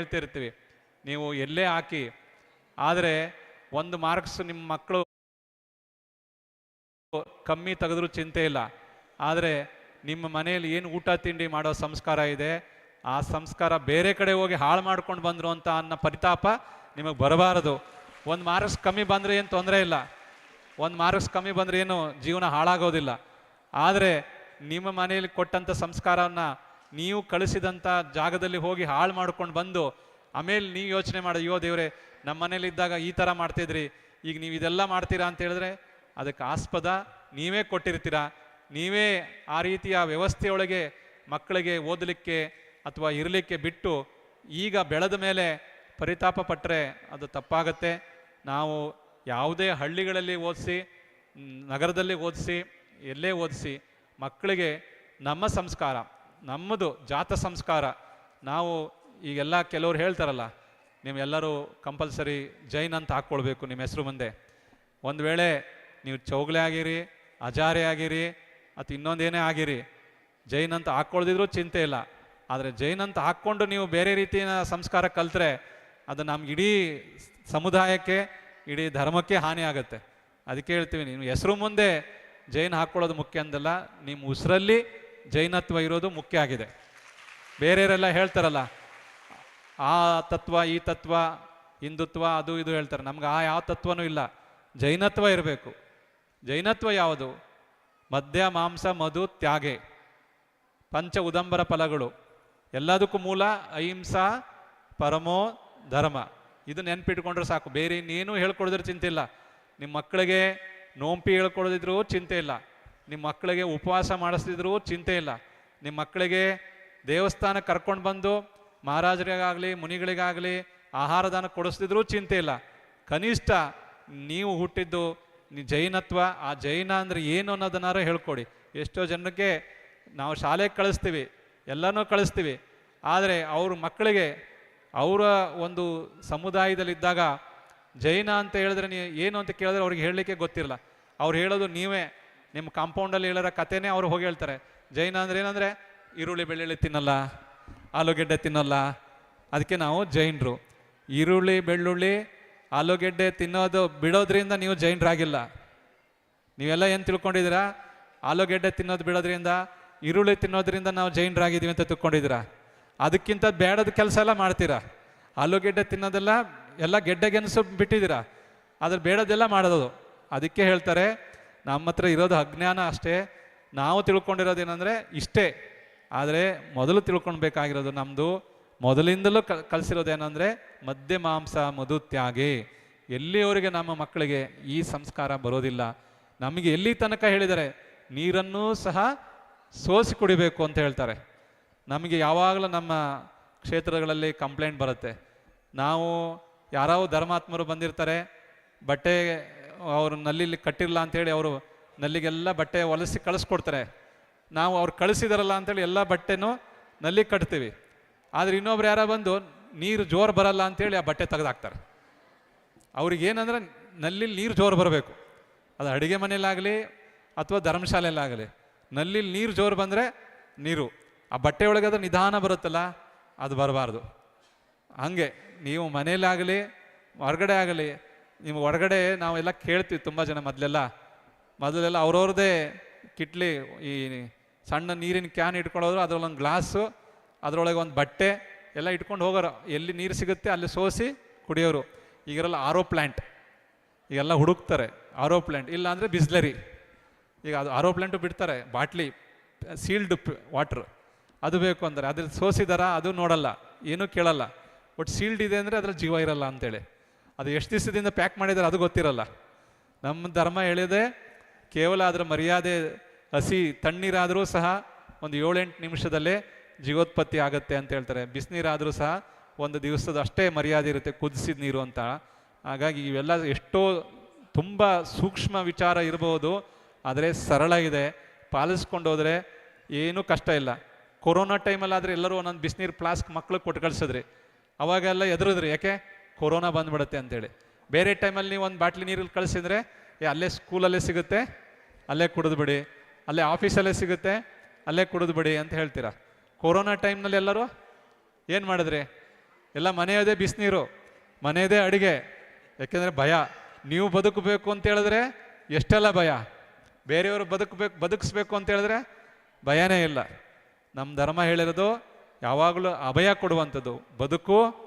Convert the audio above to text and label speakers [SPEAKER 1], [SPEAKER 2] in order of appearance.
[SPEAKER 1] ಹೇಳ್ತಿರ್ತೀವಿ ನೀವು ಎಲ್ಲೇ ಹಾಕಿ, ಆದರೆ ಒಂದು ಮಾರ್ಕ್ಸ್ ನಿಮ್ಮ ಮಕ್ಕಳು ಕಮ್ಮಿ ತೆಗೆದ್ರೂ ಚಿಂತೆ ಇಲ್ಲ. ಆದರೆ ನಿಮ್ಮ ಮನೆಯಲ್ಲಿ ಏನು ಊಟ ತಿಂಡಿ ಮಾಡೋ ಸಂಸ್ಕಾರ ಇದೆ, ಆ ಸಂಸ್ಕಾರ ಬೇರೆ ಕಡೆ ಹೋಗಿ ಹಾಳು ಮಾಡ್ಕೊಂಡು ಬಂದರು ಅಂತ ಅನ್ನೋ ಪರಿತಾಪ ನಿಮಗೆ ಬರಬಾರದು. ಒಂದು ಮಾರ್ಕ್ಸ್ ಕಮ್ಮಿ ಬಂದರೆ ಏನು ತೊಂದರೆ ಇಲ್ಲ. ಒಂದು ಮಾರ್ಕ್ಸ್ ಕಮ್ಮಿ ಬಂದರೆ ಏನು ಜೀವನ ಹಾಳಾಗೋದಿಲ್ಲ. ಆದರೆ ನಿಮ್ಮ ಮನೆಯಲ್ಲಿ ಕೊಟ್ಟಂಥ ಸಂಸ್ಕಾರವನ್ನು ನೀವು ಕಳಿಸಿದಂಥ ಜಾಗದಲ್ಲಿ ಹೋಗಿ ಹಾಳು ಮಾಡ್ಕೊಂಡು ಬಂದು, ಆಮೇಲೆ ನೀವು ಯೋಚನೆ ಮಾಡಿ, ಅಯ್ಯೋ ದೇವ್ರೆ, ನಮ್ಮ ಮನೇಲಿ ಇದ್ದಾಗ ಈ ಥರ ಮಾಡ್ತಿದ್ರಿ, ಈಗ ನೀವು ಇದೆಲ್ಲ ಮಾಡ್ತೀರಾ ಅಂತ ಹೇಳಿದ್ರೆ, ಅದಕ್ಕೆ ಆಸ್ಪದ, ನೀವೇ ಕೊಟ್ಟಿರ್ತೀರಾ, ನೀವೇ ಆ ರೀತಿಯ ವ್ಯವಸ್ಥೆಯೊಳಗೆ ಮಕ್ಕಳಿಗೆ ಓದಲಿಕ್ಕೆ ಅಥವಾ ಇರಲಿಕ್ಕೆ ಬಿಟ್ಟು, ಈಗ ಬೆಳೆದ ಮೇಲೆ ಪರಿತಾಪ ಪಟ್ಟರೆ ಅದು ತಪ್ಪಾಗತ್ತೆ. ನಾವು ಯಾವುದೇ ಹಳ್ಳಿಗಳಲ್ಲಿ ಓದಿಸಿ, ನಗರದಲ್ಲಿ ಓದಿಸಿ, ಎಲ್ಲೇ ಓದಿಸಿ, ಮಕ್ಕಳಿಗೆ ನಮ್ಮ ಸಂಸ್ಕಾರ. ನಮ್ಮದು ಜಾತ ಸಂಸ್ಕಾರ. ನಾವು ಈಗೆಲ್ಲ ಕೆಲವ್ರು ಹೇಳ್ತಾರಲ್ಲ ನೀವೆಲ್ಲರೂ ಕಂಪಲ್ಸರಿ ಜೈನ್ ಅಂತ ಹಾಕ್ಕೊಳ್ಬೇಕು ನಿಮ್ಮ ಹೆಸರು ಮುಂದೆ. ಒಂದು ವೇಳೆ ನೀವು ಚೌಗ್ಲೆ ಆಗಿರಿ, ಅಜಾರೆ ಆಗಿರಿ, ಅಥವಾ ಇನ್ನೊಂದೇನೇ ಆಗಿರಿ, ಜೈನ್ ಅಂತ ಹಾಕ್ಕೊಳ್ದಿದ್ರೂ ಚಿಂತೆ ಇಲ್ಲ. ಆದರೆ ಜೈನ್ ಅಂತ ಹಾಕ್ಕೊಂಡು ನೀವು ಬೇರೆ ರೀತಿಯ ಸಂಸ್ಕಾರ ಕಲ್ತ್ರೆ ಅದು ನಮ್ಗೆ ಇಡೀ ಸಮುದಾಯಕ್ಕೆ, ಇಡೀ ಧರ್ಮಕ್ಕೆ ಹಾನಿ ಆಗುತ್ತೆ. ಅದಕ್ಕೆ ಹೇಳ್ತೀವಿ ನೀವು ಹೆಸರು ಮುಂದೆ ಜೈನ್ ಹಾಕ್ಕೊಳ್ಳೋದು ಮುಖ್ಯ ಅಂದಲ್ಲ ನಿಮ್ಮ ಉಸಿರಲ್ಲಿ ಜೈನತ್ವ ಇರೋದು ಮುಖ್ಯ ಆಗಿದೆ. ಬೇರೆಯವರೆಲ್ಲ ಹೇಳ್ತಾರಲ್ಲ, ಆ ತತ್ವ, ಈ ತತ್ವ, ಹಿಂದುತ್ವ, ಅದು ಇದು ಹೇಳ್ತಾರೆ. ನಮ್ಗೆ ಆ ಯಾವ ತತ್ವನೂ ಇಲ್ಲ. ಜೈನತ್ವ ಇರಬೇಕು. ಜೈನತ್ವ ಯಾವುದು? ಮದ್ಯ, ಮಾಂಸ, ಮಧು, ತ್ಯಾಗೆ, ಪಂಚ ಉದಂಬರ ಫಲಗಳು. ಎಲ್ಲದಕ್ಕೂ ಮೂಲ ಅಹಿಂಸಾ, ಪರಮೋ, ಧರ್ಮ. ಇದು ನೆನ್ಪಿಟ್ಕೊಂಡ್ರೆ ಸಾಕು. ಬೇರೆ ಇನ್ನೇನು ಹೇಳ್ಕೊಡಿದ್ರೆ ಚಿಂತೆ ಇಲ್ಲ. ನಿಮ್ಮ ಮಕ್ಕಳಿಗೆ ನೋಂಪಿ ಹೇಳ್ಕೊಡೋದಿದ್ರೂ ಚಿಂತೆ ಇಲ್ಲ. ನಿಮ್ಮ ಮಕ್ಕಳಿಗೆ ಉಪವಾಸ ಮಾಡಿಸ್ತಿದ್ರು ಚಿಂತೆ ಇಲ್ಲ. ನಿಮ್ಮ ಮಕ್ಕಳಿಗೆ ದೇವಸ್ಥಾನ ಕರ್ಕೊಂಡು ಬಂದು ಮಹಾರಾಜರಿಗಾಗಲಿ, ಮುನಿಗಳಿಗಾಗಲಿ ಆಹಾರ ದಾನ ಕೊಡಿಸ್ತಿದ್ರು ಚಿಂತೆ ಇಲ್ಲ. ಕನಿಷ್ಠ ನೀವು ಹುಟ್ಟಿದ್ದು ನಿ ಜೈನತ್ವ, ಆ ಜೈನ ಅಂದರೆ ಏನು ಅನ್ನೋದನ್ನಾರು ಹೇಳ್ಕೊಡಿ. ಎಷ್ಟೋ ಜನಕ್ಕೆ ನಾವು ಶಾಲೆಗೆ ಕಳಿಸ್ತೀವಿ, ಎಲ್ಲನೂ ಕಳಿಸ್ತೀವಿ. ಆದರೆ ಅವ್ರ ಮಕ್ಕಳಿಗೆ ಅವರ ಒಂದು ಸಮುದಾಯದಲ್ಲಿದ್ದಾಗ ಜೈನ ಅಂತ ಹೇಳಿದ್ರೆ ನೀವು ಏನು ಅಂತ ಕೇಳಿದ್ರೆ ಅವ್ರಿಗೆ ಹೇಳಲಿಕ್ಕೆ ಗೊತ್ತಿರಲ್ಲ. ಅವ್ರು ಹೇಳೋದು ನೀವೇ. ನಿಮ್ಮ ಕಾಂಪೌಂಡಲ್ಲಿ ಹೇಳೋ ಕಥೆನೇ ಅವ್ರು ಹೋಗಿ ಹೇಳ್ತಾರೆ. ಜೈನ ಅಂದ್ರೆ ಏನಂದರೆ, ಈರುಳ್ಳಿ ಬೆಳ್ಳುಳ್ಳಿ ತಿನ್ನಲ್ಲ, ಆಲೂಗೆಡ್ಡೆ ತಿನ್ನಲ್ಲ. ಅದಕ್ಕೆ ನಾವು ಜೈನರು. ಈರುಳ್ಳಿ, ಬೆಳ್ಳುಳ್ಳಿ, ಆಲೂಗೆಡ್ಡೆ ತಿನ್ನೋದು ಬಿಡೋದ್ರಿಂದ ನೀವು ಜೈನರಾಗಿಲ್ಲ. ನೀವೆಲ್ಲ ಏನು ತಿಳ್ಕೊಂಡಿದ್ದೀರಾ? ಆಲೂಗೆಡ್ಡೆ ತಿನ್ನೋದು ಬಿಡೋದ್ರಿಂದ, ಈರುಳ್ಳಿ ತಿನ್ನೋದ್ರಿಂದ ನಾವು ಜೈನರಾಗಿದ್ದೀವಿ ಅಂತ ತಿಳ್ಕೊಂಡಿದ್ದೀರಾ? ಅದಕ್ಕಿಂತ ಬೇಡದ ಕೆಲಸ ಎಲ್ಲ ಮಾಡ್ತೀರಾ? ಆಲೂಗೆಡ್ಡೆ ತಿನ್ನೋದೆಲ್ಲ ಎಲ್ಲ ಗೆಡ್ಡೆ ಗೆಣಸು ಬಿಟ್ಟಿದ್ದೀರಾ? ಅದ್ರ ಬೇಡದೆಲ್ಲ ಮಾಡೋದು. ಅದಕ್ಕೆ ಹೇಳ್ತಾರೆ ನಮ್ಮ ಹತ್ರ ಇರೋದು ಅಜ್ಞಾನ ಅಷ್ಟೇ. ನಾವು ತಿಳ್ಕೊಂಡಿರೋದು ಏನಂದರೆ ಇಷ್ಟೇ. ಆದರೆ ಮೊದಲು ತಿಳ್ಕೊಳ್ಬೇಕಾಗಿರೋದು ನಮ್ಮದು ಮೊದಲಿಂದಲೂ ಕ ಕಲಿಸಿರೋದು ಏನಂದರೆ ಮದ್ಯ ಮಾಂಸ ಮಧು ತ್ಯಾಗಿ. ಎಲ್ಲಿಯವರಿಗೆ ನಮ್ಮ ಮಕ್ಕಳಿಗೆ ಈ ಸಂಸ್ಕಾರ ಬರೋದಿಲ್ಲ. ನಮಗೆ ಎಲ್ಲಿ ತನಕ ಹೇಳಿದರೆ ನೀರನ್ನೂ ಸಹ ಸೋಸಿ ಕುಡಿಬೇಕು ಅಂತ ಹೇಳ್ತಾರೆ. ನಮಗೆ ಯಾವಾಗಲೂ ನಮ್ಮ ಕ್ಷೇತ್ರಗಳಲ್ಲಿ ಕಂಪ್ಲೇಂಟ್ ಬರುತ್ತೆ. ನಾವು ಯಾರೋ ಧರ್ಮಾತ್ಮರು ಬಂದಿರ್ತಾರೆ, ಬಟ್ಟೆ ಅವರು ನಲ್ಲಿಲಿ ಕಟ್ಟಿರಲ್ಲ ಅಂತೇಳಿ ಅವರು ನಲ್ಲಿಗೆಲ್ಲ ಬಟ್ಟೆ ಹೊಲಿಸಿ ಕಳಿಸ್ಕೊಡ್ತಾರೆ. ನಾವು ಅವ್ರು ಕಳಿಸಿದಾರಲ್ಲ ಅಂತೇಳಿ ಎಲ್ಲ ಬಟ್ಟೆನೂ ನಲ್ಲಿ ಕಟ್ತೀವಿ. ಆದರೆ ಇನ್ನೊಬ್ರು ಯಾರೋ ಬಂದು, ನೀರು ಜೋರು ಬರಲ್ಲ ಅಂತೇಳಿ ಆ ಬಟ್ಟೆ ತೆಗೆದಾಕ್ತಾರೆ. ಅವ್ರಿಗೇನಂದ್ರೆ ನಲ್ಲಿ ನೀರು ಜೋರು ಬರಬೇಕು. ಅದು ಅಡುಗೆ ಮನೆಯಲ್ಲಾಗಲಿ ಅಥವಾ ಧರ್ಮಶಾಲೆಯಲ್ಲಾಗಲಿ ನಲ್ಲಿ ನೀರು ಜೋರು ಬಂದರೆ ನೀರು. ಆ ಬಟ್ಟೆ ಒಳಗೆ ಅದು ನಿಧಾನ ಬರುತ್ತಲ್ಲ, ಅದು ಬರಬಾರ್ದು. ಹಂಗೆ, ನೀವು ಮನೆಯಲ್ಲಾಗಲಿ, ಹೊರಗಡೆ ಆಗಲಿ ನೀವು ಹೊರಗಡೆ ನಾವೆಲ್ಲ ಕೇಳ್ತೀವಿ ತುಂಬ ಜನ ಮೊದಲೆಲ್ಲ. ಮೊದಲೆಲ್ಲ ಅವ್ರವ್ರದ್ದೇ ಕಿಟ್ಲಿ, ಈ ಸಣ್ಣ ನೀರಿನ ಕ್ಯಾನ್ ಇಟ್ಕೊಳ್ಳೋದ್ರು ಅದ್ರಲ್ಲೊಂದು ಗ್ಲಾಸು, ಅದರೊಳಗೆ ಒಂದು ಬಟ್ಟೆ, ಎಲ್ಲ ಇಟ್ಕೊಂಡು ಹೋಗೋರು. ಎಲ್ಲಿ ನೀರು ಸಿಗುತ್ತೆ ಅಲ್ಲಿ ಸೋಸಿ ಕುಡಿಯೋರು. ಈಗಿರಲ್ಲ ಆರೋ ಪ್ಲ್ಯಾಂಟ್ ಈಗೆಲ್ಲ ಹುಡುಕ್ತಾರೆ ಆರೋ ಪ್ಲ್ಯಾಂಟ್ ಇಲ್ಲ ಅಂದರೆ ಬಿಸ್ಲರಿ. ಈಗ ಅದು ಆರೋ ಪ್ಲ್ಯಾಂಟು ಬಿಡ್ತಾರೆ, ಬಾಟ್ಲಿ, ಸೀಲ್ಡ್ ವಾಟ್ರ್. ಅದು ಬೇಕು ಅಂದರೆ ಅದ್ರ ಸೋಸಿದಾರ, ಅದು ನೋಡಲ್ಲ. ಏನೂ ಕೇಳಲ್ಲ. ಬಟ್ ಸೀಲ್ಡ್ ಇದೆ ಅಂದರೆ ಅದ್ರಲ್ಲಿ ಜೀವ ಇರಲ್ಲ ಅಂತೇಳಿ. ಅದು ಎಷ್ಟು ದಿವಸದಿಂದ ಪ್ಯಾಕ್ ಮಾಡಿದ್ದಾರೆ ಅದು ಗೊತ್ತಿರಲ್ಲ. ನಮ್ಮ ಧರ್ಮ ಹೇಳಿದೆ, ಕೇವಲ ಅದರ ಮರ್ಯಾದೆ ಹಸಿ ತಣ್ಣೀರಾದರೂ ಸಹ ಒಂದು ಏಳೆಂಟು ನಿಮಿಷದಲ್ಲೇ ಜೀವೋತ್ಪತ್ತಿ ಆಗುತ್ತೆ ಅಂತ ಹೇಳ್ತಾರೆ. ಬಿಸಿನೀರಾದರೂ ಸಹ ಒಂದು ದಿವಸದ ಅಷ್ಟೇ ಮರ್ಯಾದೆ ಇರುತ್ತೆ ಕುದಿಸಿದ ನೀರು ಅಂತ. ಹಾಗಾಗಿ ಇವೆಲ್ಲ ಎಷ್ಟೋ ತುಂಬ ಸೂಕ್ಷ್ಮ ವಿಚಾರ ಇರಬಹುದು ಆದರೆ ಸರಳ ಇದೆ. ಪಾಲಿಸ್ಕೊಂಡು ಹೋದರೆ ಏನೂ ಕಷ್ಟ ಇಲ್ಲ. ಕೊರೋನಾ ಟೈಮಲ್ಲಾದರೆ ಎಲ್ಲರೂ ಒಂದೊಂದು ಬಿಸಿನೀರು ಫ್ಲಾಸ್ಕ್ ಮಕ್ಳಿಗೆ ಕೊಟ್ಟು ಕಳಿಸಿದ್ರಿ. ಅವಾಗೆಲ್ಲ ಎದುರಿದ್ರಿ. ಯಾಕೆ? ಕೊರೋನಾ ಬಂದ್ಬಿಡುತ್ತೆ ಅಂತೇಳಿ. ಬೇರೆ ಟೈಮಲ್ಲಿ ನೀವು ಒಂದು ಬಾಟ್ಲಿ ನೀರಲ್ಲಿ ಕಳಿಸಿದ್ರೆ, ಏ, ಅಲ್ಲೇ ಸ್ಕೂಲಲ್ಲೇ ಸಿಗುತ್ತೆ, ಅಲ್ಲೇ ಕುಡಿದ್ಬಿಡಿ ಅಲ್ಲೇ ಆಫೀಸಲ್ಲೇ ಸಿಗುತ್ತೆ, ಅಲ್ಲೇ ಕುಡಿದ್ಬಿಡಿ ಅಂತ ಹೇಳ್ತೀರಾ? ಕೊರೋನಾ ಟೈಮ್ನಲ್ಲಿ ಎಲ್ಲರೂ ಏನು ಮಾಡಿದ್ರಿ? ಎಲ್ಲ ಮನೆಯದೇ ಬಿಸಿನೀರು, ಮನೆಯದೇ ಅಡುಗೆ. ಯಾಕೆಂದರೆ ಭಯ. ನೀವು ಬದುಕಬೇಕು ಅಂತ ಹೇಳಿದ್ರೆ ಎಷ್ಟೆಲ್ಲ ಭಯ? ಬೇರೆಯವರು ಬದುಕಬೇಕು, ಬದುಕಿಸ್ಬೇಕು ಅಂತ ಹೇಳಿದ್ರೆ ಭಯನೇ ಇಲ್ಲ. ನಮ್ಮ ಧರ್ಮ ಹೇಳಿರೋದು ಯಾವಾಗಲೂ ಅಭಯ ಕೊಡುವಂಥದ್ದು. ಬದುಕು